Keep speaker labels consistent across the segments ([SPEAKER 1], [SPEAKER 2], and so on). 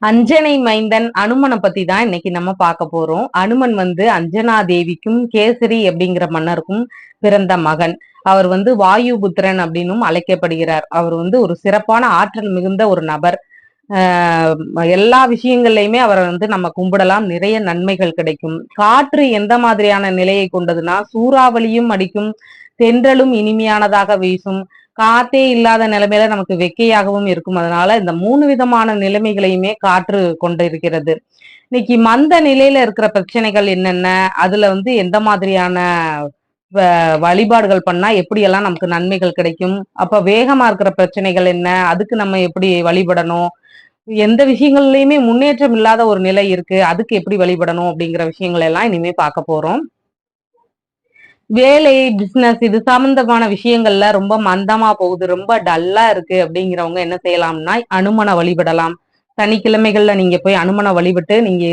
[SPEAKER 1] அஞ்சனை மைந்தன் அனுமனை பத்தி தான் இன்னைக்கு நம்ம பார்க்க போறோம். அனுமன் வந்து அஞ்சனா தேவிக்கும் கேசரி அப்படிங்கிற மன்னருக்கும் பிறந்த மகன். அவர் வந்து வாயுபுத்திரன் அப்படின்னும் அழைக்கப்படுகிறார். அவர் வந்து ஒரு சிறப்பான ஆற்றல் மிகுந்த ஒரு நபர். ஆஹ் எல்லா விஷயங்கள்லயுமே அவரை வந்து நம்ம கும்பிடலாம். நிறைய நன்மைகள் கிடைக்கும். காற்று எந்த மாதிரியான நிலையை கொண்டதுன்னா சூறாவளியும் அடிக்கும். தென்றலும் இனிமையானதாக வீசும். காத்தே இல்லாத நிலைமையில நமக்கு வெக்கையாகவும் இருக்கும். அதனால இந்த மூணு விதமான நிலைமைகளையுமே காற்று கொண்டிருக்கிறது. இன்னைக்கு மந்த நிலையில இருக்கிற பிரச்சனைகள் என்னென்ன? அதுல வந்து எந்த மாதிரியான வ- வழிபாடுகள் பண்ணா எப்படியெல்லாம் நமக்கு நன்மைகள் கிடைக்கும்? அப்ப வேகமா இருக்கிற பிரச்சனைகள் என்ன? அதுக்கு நம்ம எப்படி வழிபடணும்? எந்த விஷயங்கள்லயுமே முன்னேற்றம் இல்லாத ஒரு நிலை இருக்கு. அதுக்கு எப்படி வழிபடணும் அப்படிங்கிற விஷயங்கள் எல்லாம் இனிமே பார்க்க போறோம். வேலை பிசினஸ் இது சம்பந்தமான விஷயங்கள்ல ரொம்ப மந்தமா போகுது ரொம்ப டல்லா இருக்கு அப்படிங்கிறவங்க என்ன செய்யலாம்னா அனுமனை வழிபடலாம். சனிக்கிழமைகள்ல நீங்க போய் அனுமனை வழிபட்டு நீங்க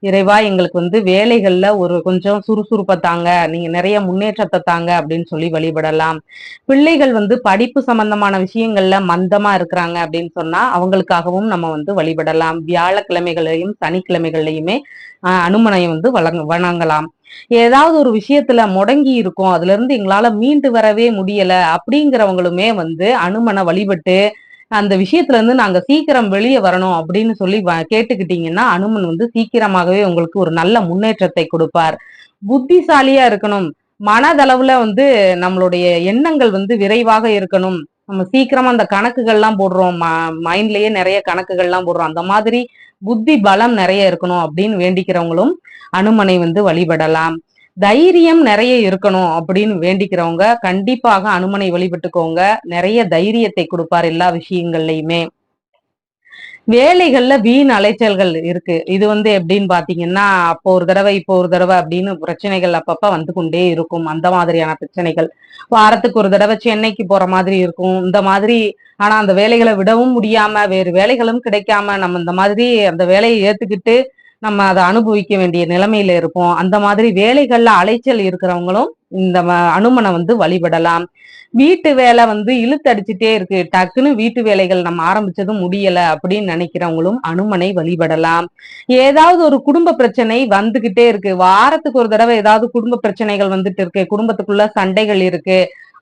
[SPEAKER 1] இறைவா எங்களுக்கு வந்து வேலைகள்ல ஒரு கொஞ்சம் சுறுசுறுப்பை தாங்க நீங்க நிறைய முன்னேற்றத்தை தாங்க அப்படின்னு சொல்லி வழிபடலாம். பிள்ளைகள் வந்து படிப்பு சம்பந்தமான விஷயங்கள்ல மந்தமா இருக்கிறாங்க அப்படின்னு சொன்னா அவங்களுக்காகவும் நம்ம வந்து வழிபடலாம். வியாழக்கிழமைகளையும் சனிக்கிழமைகள்லையுமே ஆஹ் அனுமனை வந்து வழங்க வணங்கலாம். ஏதாவது ஒரு விஷயத்துல முடங்கி இருக்கும் அதுல இருந்து எங்களால மீண்டு வரவே முடியல அப்படிங்கிறவங்களுமே வந்து அனுமனை வழிபட்டு அந்த விஷயத்துல இருந்து நாங்க சீக்கிரம் வெளியே வரணும் அப்படின்னு சொல்லி வ- கேட்டுக்கிட்டீங்கன்னா அனுமன் வந்து சீக்கிரமாகவே உங்களுக்கு ஒரு நல்ல முன்னேற்றத்தை கொடுப்பார். புத்திசாலியா இருக்கணும். மனதளவுல வந்து நம்மளுடைய எண்ணங்கள் வந்து விரைவாக இருக்கணும். நம்ம சீக்கிரமா அந்த கணக்குகள்லாம் போடுறோம். மைண்ட்லயே நிறைய கணக்குகள்லாம் போடுறோம். அந்த மாதிரி புத்தி பலம் நிறைய இருக்கணும் அப்படின்னு வேண்டிக்கிறவங்களும் அனுமனை வந்து வழிபடலாம். தைரியம் நிறைய இருக்கணும் அப்படின்னு வேண்டிக்கிறவங்க கண்டிப்பாக அனுமனை வழிபட்டுக்கோங்க. நிறைய தைரியத்தை கொடுப்பார் எல்லா விஷயங்கள்லயுமே. வேலைகள்ல வீண் அலைச்சல்கள் இருக்கு. இது வந்து எப்படின்னு பாத்தீங்கன்னா அப்போ ஒரு தடவை இப்போ ஒரு தடவை அப்படின்னு பிரச்சனைகள் அப்பப்ப வந்து கொண்டே இருக்கும். அந்த மாதிரியான பிரச்சனைகள். வாரத்துக்கு ஒரு தடவை சென்னைக்கு போற மாதிரி இருக்கும். இந்த மாதிரி ஆனா அந்த வேலைகளை விடவும் முடியாம வேறு வேலைகளும் கிடைக்காம நம்ம இந்த மாதிரி அந்த வேலையை ஏத்துக்கிட்டு நம்ம அதை அனுபவிக்க வேண்டிய நிலைமையில இருப்போம். அந்த மாதிரி வேலைகள்ல அலைச்சல் இருக்கிறவங்களும் இந்த அனுமனை வந்து வழிபடலாம். வீட்டு வேலை வந்து இழுத்தடிச்சுட்டே இருக்கு. டக்குன்னு வீட்டு வேலைகள் நம்ம ஆரம்பிச்சதும் முடியல அப்படின்னு நினைக்கிறவங்களும் அனுமனை வழிபடலாம். ஏதாவது ஒரு குடும்ப பிரச்சனை வந்துகிட்டே இருக்கு. வாரத்துக்கு ஒரு தடவை ஏதாவது குடும்ப பிரச்சனைகள் வந்துட்டு இருக்கு. குடும்பத்துக்குள்ள சண்டைகள் இருக்கு.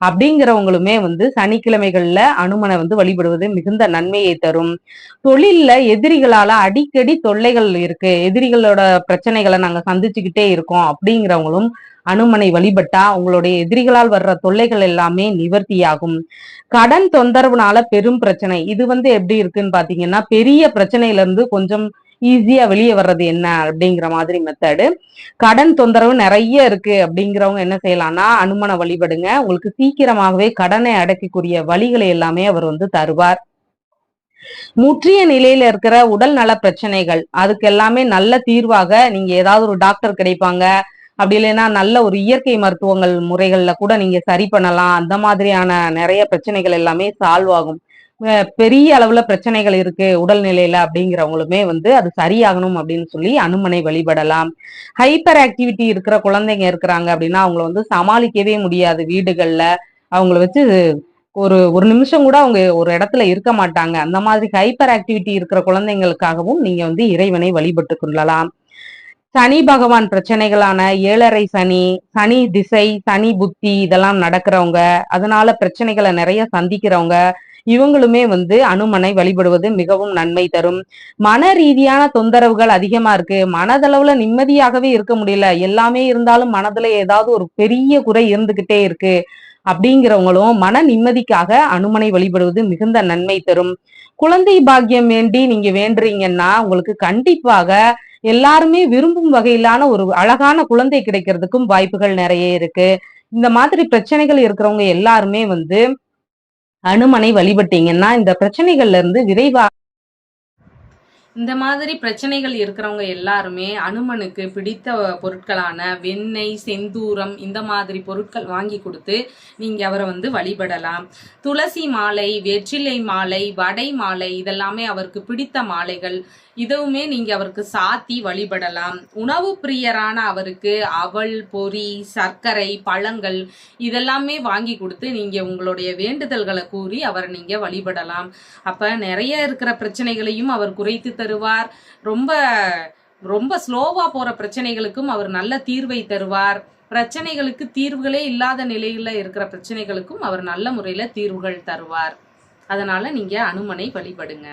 [SPEAKER 1] அப்படிங்கிறவங்களுமே வந்து சனிக்கிழமைகள்ல அனுமனை வந்து வழிபடுவது மிகுந்த நன்மையை தரும். தொழில்ல எதிரிகளால அடிக்கடி தொல்லைகள் இருக்கு. எதிரிகளோட பிரச்சனைகளை நாங்க சந்திச்சுக்கிட்டே இருக்கோம் அப்படிங்கிறவங்களும் அனுமனை வழிபட்டா உங்களுடைய எதிரிகளால் வர்ற தொல்லைகள் எல்லாமே நிவர்த்தியாகும். கடன் தொந்தரவுனால பெரும் பிரச்சனை. இது வந்து எப்படி இருக்குன்னு பாத்தீங்கன்னா பெரிய பிரச்சனையில இருந்து கொஞ்சம் ஈஸியா வெளியே வர்றது என்ன அப்படிங்கிற மாதிரி மெத்தடு கடன் தொந்தரவு நிறைய இருக்கு அப்படிங்கிறவங்க என்ன செய்யலாம்னா அனுமனை வழிபடுங்க. உங்களுக்கு சீக்கிரமாகவே கடனை அடக்கக்கூடிய வழிகளை எல்லாமே அவர் வந்து தருவார். முற்றிய நிலையில இருக்கிற உடல் நல பிரச்சனைகள் அதுக்கு எல்லாமே நல்ல தீர்வாக நீங்க ஏதாவது ஒரு டாக்டர் கிடைப்பாங்க. அப்படி இல்லைன்னா நல்ல ஒரு இயற்கை மருத்துவங்கள் முறைகள்ல கூட நீங்க சரி பண்ணலாம். அந்த மாதிரியான நிறைய பிரச்சனைகள் எல்லாமே சால்வ் ஆகும். பெரிய அளவுல பிரச்சனைகள் இருக்கு உடல்நிலையில அப்படிங்கிறவங்களுமே வந்து அது சரியாகணும் அப்படின்னு சொல்லி அனுமனை வழிபடலாம். ஹைப்பர் ஆக்டிவிட்டி இருக்கிற குழந்தைங்க இருக்கிறாங்க அப்படின்னா அவங்கள வந்து சமாளிக்கவே முடியாது வீடுகள்ல. அவங்கள வச்சு ஒரு ஒரு நிமிஷம் கூட அவங்க ஒரு இடத்துல இருக்க மாட்டாங்க. அந்த மாதிரி ஹைப்பர் ஆக்டிவிட்டி இருக்கிற குழந்தைங்களுக்காகவும் நீங்க வந்து இறைவனை வழிபட்டு கொள்ளலாம். சனி பகவான் பிரச்சனைகளான ஏழரை சனி சனி திசை சனி புத்தி இதெல்லாம் நடக்கிறவங்க அதனால பிரச்சனைகளை நிறைய சந்திக்கிறவங்க இவங்களுமே வந்து அனுமனை வழிபடுவது மிகவும் நன்மை தரும். மன ரீதியான தொந்தரவுகள் அதிகமா இருக்கு. மனதளவுல நிம்மதியாகவே இருக்க முடியல. எல்லாமே இருந்தாலும் மனதுல ஏதாவது ஒரு பெரிய குறை இருந்துகிட்டே இருக்கு. அப்படிங்கிறவங்களும் மன நிம்மதிக்காக அனுமனை வழிபடுவது மிகுந்த நன்மை தரும். குழந்தை பாக்கியம் வேண்டி நீங்க வேண்டுறீங்கன்னா உங்களுக்கு கண்டிப்பாக எல்லாருமே விரும்பும் வகையிலான ஒரு அழகான குழந்தை கிடைக்கிறதுக்கும் வாய்ப்புகள் நிறைய இருக்கு. இந்த மாதிரி பிரச்சனைகள் இருக்கிறவங்க எல்லாருமே வந்து அனுமனை வழிபட்டீங்கன்னா இந்த பிரச்சனைகள்ல இருந்து விரைவாக
[SPEAKER 2] இந்த மாதிரி பிரச்சனைகள் இருக்கிறவங்க எல்லாருமே அனுமனுக்கு பிடித்த பொருட்களான வெண்ணெய் செந்தூரம் இந்த மாதிரி பொருட்கள் வாங்கி கொடுத்து நீங்க அவரை வந்து வழிபடலாம். துளசி மாலை வெற்றிலை மாலை வடை மாலை இதெல்லாமே அவருக்கு பிடித்த மாலைகள். இதுவுமே நீங்க அவருக்கு சாத்தி வழிபடலாம். உணவு பிரியரான அவருக்கு அவல் பொரி சர்க்கரை பழங்கள் இதெல்லாமே வாங்கி கொடுத்து நீங்க உங்களுடைய வேண்டுதல்களை கூறி அவரை நீங்க வழிபடலாம். அப்ப நிறைய இருக்கிற பிரச்சனைகளையும் அவர் குறைத்து தருவார். ரொம்ப ரொம்ப ஸ்லோவா போற பிரச்சனைகளுக்கும் அவர் நல்ல தீர்வை தருவார். பிரச்சனைகளுக்கு தீர்வுகளே இல்லாத நிலையில இருக்கிற பிரச்சனைகளுக்கும் அவர் நல்ல முறையில தீர்வுகள் தருவார். அதனால நீங்க அனுமனை வழிபடுங்க.